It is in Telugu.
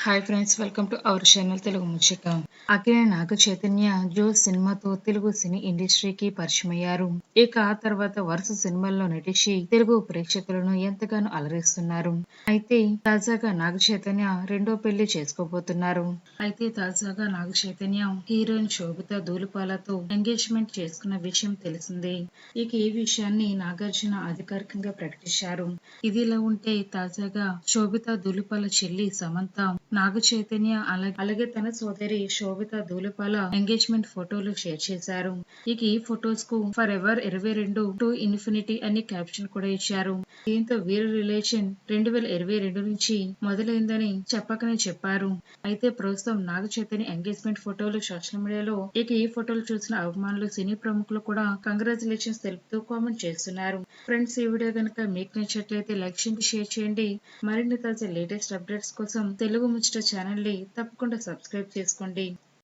Hi friends welcome to our channel Telugu ముచ్చిక అఖిల నాగ చైతన్య జో సినిమాతో తెలుగు సినీ ఇండస్ట్రీకి పరిచయమయ్యారు ఇక ఆ తర్వాత వరుస సినిమాల్లో నటించి తెలుగు ప్రేక్షకులను ఎంతగానో అలరిస్తున్నారు అయితే తాజాగా నాగ చైతన్య రెండో పెళ్ళి చేసుకోబోతున్నారు అయితే తాజాగా నాగ చైతన్య హీరోయిన్ శోభిత దూలుపాలతో ఎంగేజ్మెంట్ చేసుకున్న విషయం తెలిసిందే ఇక ఈ విషయాన్ని నాగార్జున అధికారికంగా ప్రకటించారు ఇదిలా ఉంటే తాజాగా శోభిత దూలుపాల చెల్లి సమంత నాగ చైతన్య అలా- అలాగే తన సోదరి శోభిత దూలపాల ఎంగేజ్మెంట్ ఫోటోలు షేర్ చేశారు. ఇక ఈ ఫొటోస్కు ఫర్ ఎవర్ ఇరవై రెండు టు ఇన్ఫినిటీ అని క్యాప్షన్ కూడా ఇచ్చారు. దీంతో వీరి రిలేషన్ రెండు వేల ఇరవై రెండు నుంచి మొదలైందని చెప్పకనే చెప్పారు. అయితే ప్రస్తుతం నాగ చైతన్య ఎంగేజ్మెంట్ ఫోటోలు సోషల్ మీడియాలో ఇక ఈ ఫోటోలు చూసిన అభిమానులు సినీ ప్రముఖులు కూడా కంగ్రాచులేషన్స్ తెలుపుతూ కామెంట్ చేస్తున్నారు. ఫ్రెండ్స్ ఈ వీడియో కనుక మీకు నచ్చినట్లయితే లైక్ చేయండి షేర్ చేయండి. మరిన్ని తాజా లేటెస్ట్ అప్డేట్స్ కోసం తెలుగు ముచ్చట ఛానల్ని తప్పకుండా సబ్స్క్రైబ్ చేసుకోండి.